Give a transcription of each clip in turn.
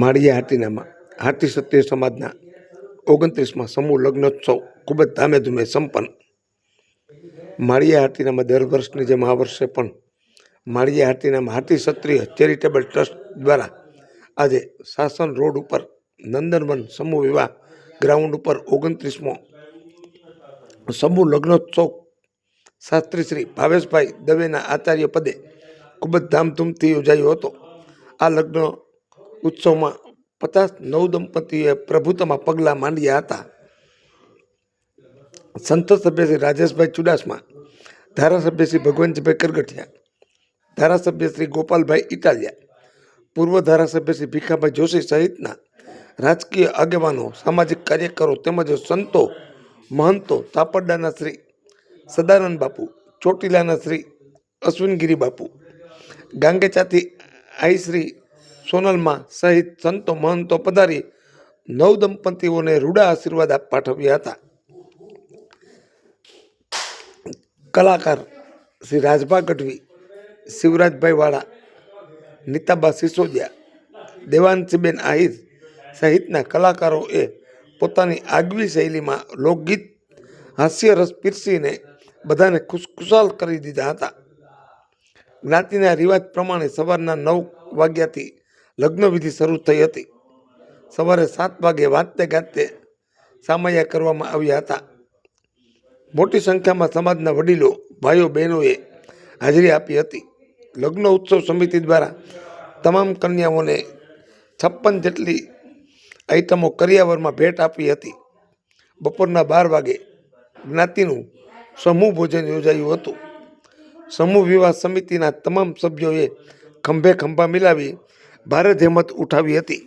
માળિયા હાટીનામાં, હાટી ક્ષત્રિય સમાજના ઓગણત્રીસમાં સમૂહ લગ્નોત્સવ ખૂબ જ ધામે ધૂમે સંપન્ન. માળિયા હાટીનામાં દર વર્ષની જેમ આ વર્ષે પણ માળિયા હાટીનામાં હાટી ક્ષત્રિય ચેરિટેબલ ટ્રસ્ટ દ્વારા આજે શાસન રોડ ઉપર નંદનવન સમૂહ વિવાહ ગ્રાઉન્ડ ઉપર ઓગણત્રીસમો સમૂહ લગ્નોત્સવ શાસ્ત્રી શ્રી ભાવેશભાઈ દવેના આચાર્ય પદે ખૂબ જ ધામધૂમથી યોજાયો હતો. આ લગ્ન ઉત્સવમાં પચાસ નવ દંપતીએ પ્રભુતામાં પગલાં માંડ્યા હતા. સંસદ સભ્ય શ્રી રાજેશભાઈ ચુડાસમા, ધારાસભ્ય શ્રી ભગવંતભાઈ કરગઠિયા, ધારાસભ્ય શ્રી ગોપાલભાઈ ઇટાલિયા, પૂર્વ ધારાસભ્ય શ્રી ભીખાભાઈ જોશી સહિતના રાજકીય આગેવાનો, સામાજિક કાર્યકરો તેમજ સંતો, મહંતો તાપડડાના શ્રી સદાનંદ બાપુ, ચોટીલાના શ્રી અશ્વિનગીરી બાપુ, ગાંગેચાથી આઈ શ્રી સોનલમાં સહિત સંતો મહંતો પધારી નવ દંપતીઓને રૂડા આશીર્વાદ પાઠવ્યા હતા. કલાકાર શ્રી રાજભા ગઢવી શિવરાજભાઈ વાળા, નીતાબા સિસોદિયા દેવાંશીબેન આહિર સહિતના કલાકારોએ પોતાની આગવી શૈલીમાં લોકગીત, હાસ્યરસ પીરસીને બધાને ખુશખુશાલ કરી દીધા હતા. જ્ઞાતિના રિવાજ પ્રમાણે સવારના નવ વાગ્યાથી લગ્ન વિધિ શરૂ થઈ હતી. સવારે સાત વાગે વાજતે ગાતે સામૈયા કરવામાં આવ્યા હતા. મોટી સંખ્યામાં સમાજના વડીલો, ભાઈઓ, બહેનોએ હાજરી આપી હતી. લગ્ન ઉત્સવ સમિતિ દ્વારા તમામ કન્યાઓને છપ્પન જેટલી આઈટમો કરિયાવરમાં ભેટ આપી હતી. બપોરના બાર વાગે જ્ઞાતિનું સમૂહ ભોજન યોજાયું હતું. સમૂહ વિવાહ સમિતિના તમામ સભ્યોએ ખંભે ખંભા મિલાવી ભારે જહેમત ઉઠાવી હતી.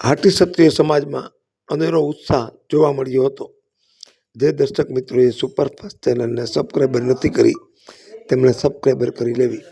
હાટી ક્ષત્રિય સમાજમાં અનેરો ઉત્સાહ જોવા મળ્યો હતો. જે દર્શક મિત્રોએ સુપરફાસ્ટ ચેનલને સબસ્ક્રાઈબર નથી કરી, તેમણે સબસ્ક્રાઈબર કરી લેવી.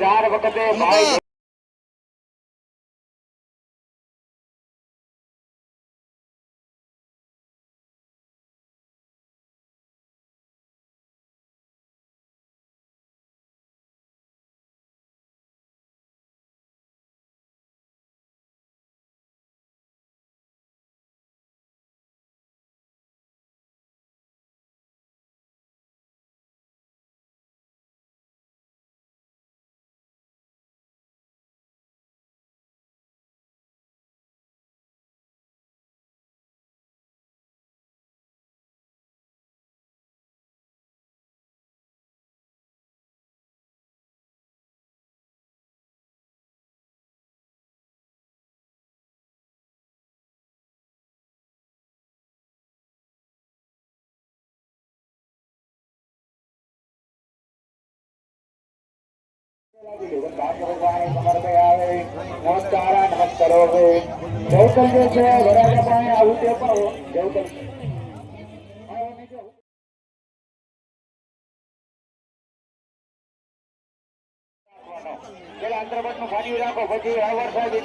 ચાર વખતે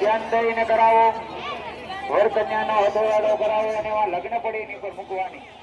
ધ્યાન દઈને કરાવો વર કન્યાનો હથોવાડો કરાવો અને લગ્ન પડી એની પર મૂકવાની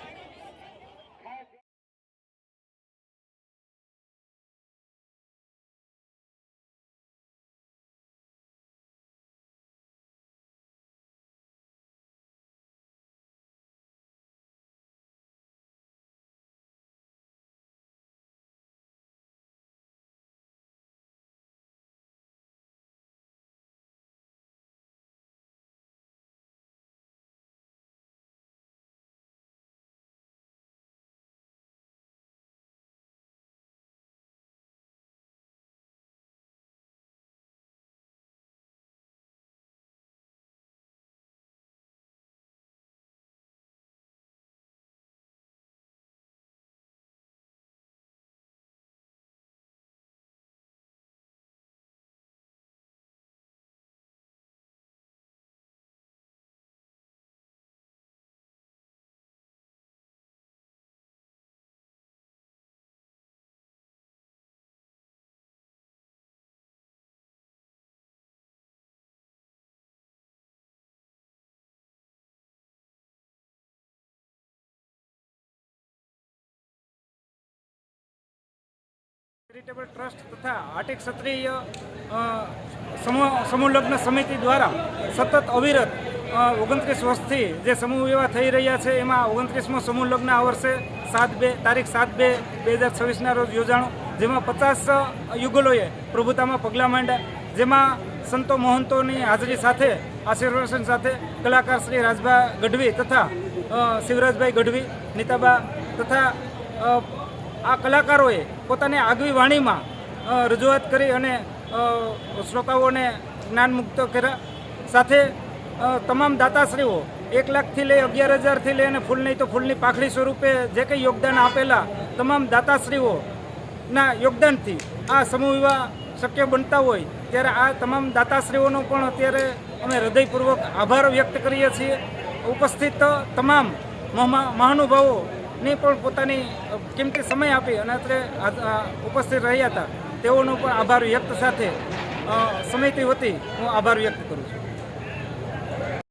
ચેરિટેબલ ટ્રસ્ટ તથા આર્ટિક ક્ષત્રિય સમૂહલગ્ન સમૂહ સમૂહ લગ્ન સમિતિ દ્વારા સતત અવિરત ઓગણત્રીસ વર્ષથી જે સમૂહ વિવાહ થઈ રહ્યા છે, એમાં ઓગણત્રીસમો સમૂહ લગ્ન આ વર્ષે સાત બે, તારીખ સાત બે બે હજાર છવ્વીસના રોજ યોજાણો, જેમાં પચાસ યુગલોએ પ્રભુતામાં પગલાં માંડ્યા. જેમાં સંતો મહંતોની હાજરી સાથે, આશીર્વાદન સાથે કલાકાર શ્રી રાજભા ગઢવી તથા શિવરાજભાઈ ગઢવી, નીતાબા તથા આ કલાકારોએ પોતાની આગવી વાણીમાં રજૂઆત કરી અને શ્રોતાઓને જ્ઞાનમુક્ત કર્યા. સાથે તમામ દાતાશ્રીઓ એક લાખથી લઈ અગિયાર હજારથી લઈ અને ફૂલ નહીં તો ફૂલની પાખડી સ્વરૂપે જે કંઈ યોગદાન આપેલા તમામ દાતાશ્રીઓના યોગદાનથી આ સમૂહ વિવાહ શક્ય બનતા હોય ત્યારે આ તમામ દાતાશ્રીઓનો પણ અત્યારે અમે હૃદયપૂર્વક આભાર વ્યક્ત કરીએ છીએ. ઉપસ્થિત તમામ મહા- મહાનુભાવોની પણ પોતાની કિંમતી સમય આપી અને અત્રે ઉપસ્થિત રહ્યા હતા, તેઓનો પણ આભાર વ્યક્ત સાથે સમિતિ વતી હું આભાર વ્યક્ત કરું છું.